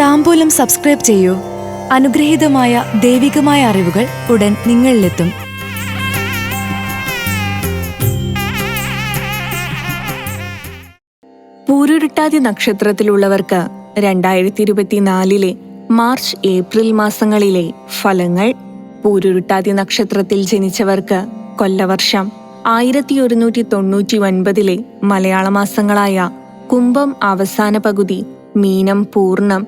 താമ്പൂലം subscribe ചെയ്യൂ. അനുഗ്രഹീതമായ ദൈവികമായ അറിവുകൾ ഉടൻ നിങ്ങളിലെത്തും. പൂരുരുട്ടാതി നക്ഷത്രത്തിലുള്ളവർക്ക് രണ്ടായിരത്തി ഇരുപത്തിനാലിലെ മാർച്ച് ഏപ്രിൽ മാസങ്ങളിലെ ഫലങ്ങൾ. പൂരുരുട്ടാതി നക്ഷത്രത്തിൽ ജനിച്ചവർക്ക് കൊല്ലവർഷം ആയിരത്തി ഒരുന്നൂറ്റി തൊണ്ണൂറ്റി ഒൻപതിലെ മലയാള മാസങ്ങളായ കുംഭം അവസാന പകുതി മീനം പൂർണം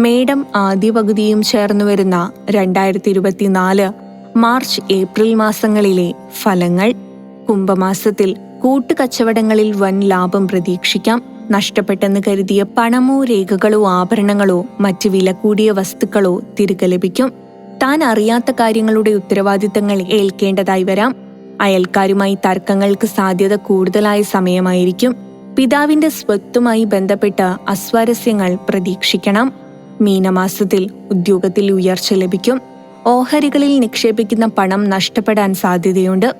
മേടം ആദ്യ പകുതിയും ചേർന്നു വരുന്ന രണ്ടായിരത്തി ഇരുപത്തിനാല് മാർച്ച് ഏപ്രിൽ മാസങ്ങളിലെ ഫലങ്ങൾ കുംഭമാസത്തിൽ കൂട്ടുകച്ചവടങ്ങളിൽ വൻ ലാഭം പ്രതീക്ഷിക്കാം. നഷ്ടപ്പെട്ടെന്ന് കരുതിയ പണമോ രേഖകളോ ആഭരണങ്ങളോ മറ്റ് വില കൂടിയ വസ്തുക്കളോ തിരികെ ലഭിക്കും. താൻ അറിയാത്ത കാര്യങ്ങളുടെ ഉത്തരവാദിത്തങ്ങൾ ഏൽക്കേണ്ടതായി വരാം. അയൽക്കാരുമായി തർക്കങ്ങൾക്ക് സാധ്യത കൂടുതലായ സമയമായിരിക്കും. പിതാവിന്റെ സ്വത്തുമായി ബന്ധപ്പെട്ട അസ്വാരസ്യങ്ങൾ പ്രതീക്ഷിക്കണം. മീനമാസത്തിൽ ഉദ്യോഗത്തിൽ ഉയർച്ച ലഭിക്കും. ഓഹരികളിൽ നിക്ഷേപിക്കുന്ന പണം നഷ്ടപ്പെടാൻ സാധ്യതയുണ്ട്.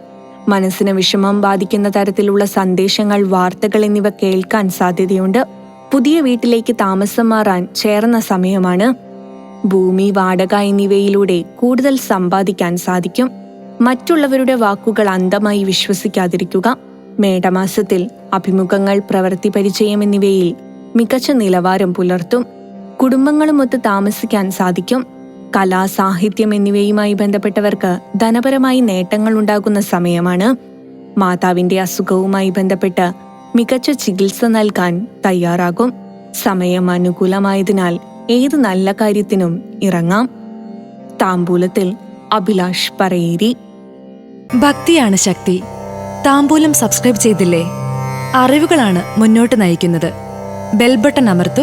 മനസ്സിന് വിഷമം ബാധിക്കുന്ന തരത്തിലുള്ള സന്ദേശങ്ങൾ വാർത്തകൾ എന്നിവ കേൾക്കാൻ സാധ്യതയുണ്ട്. പുതിയ വീട്ടിലേക്ക് താമസം മാറാൻ ചേർന്ന സമയമാണ്. ഭൂമി വാടക എന്നിവയിലൂടെ കൂടുതൽ സമ്പാദിക്കാൻ സാധിക്കും. മറ്റുള്ളവരുടെ വാക്കുകൾ അന്ധമായി വിശ്വസിക്കാതിരിക്കുക. മേടമാസത്തിൽ അഭിമുഖങ്ങൾ പ്രവൃത്തി പരിചയം എന്നിവയിൽ മികച്ച നിലവാരം പുലർത്തും. കുടുംബങ്ങളുമൊത്ത് താമസിക്കാൻ സാധിക്കും. കലാ സാഹിത്യം എന്നിവയുമായി ബന്ധപ്പെട്ടവർക്ക് ധനപരമായി നേട്ടങ്ങൾ ഉണ്ടാകുന്ന സമയമാണ്. മാതാവിന്റെ അസുഖവുമായി ബന്ധപ്പെട്ട് മികച്ച ചികിത്സ നൽകാൻ തയ്യാറാകും. സമയം അനുകൂലമായതിനാൽ ഏത് നല്ല കാര്യത്തിനും ഇറങ്ങാം. താമ്പൂലത്തിൽ അഭിലാഷ് പറയേരി. ഭക്തിയാണ് ശക്തി. താമ്പൂലം സബ്സ്ക്രൈബ് ചെയ്തില്ലേ? അറിവുകളാണ് മുന്നോട്ട് നയിക്കുന്നത്. ബെൽബട്ടൺ അമർത്തു.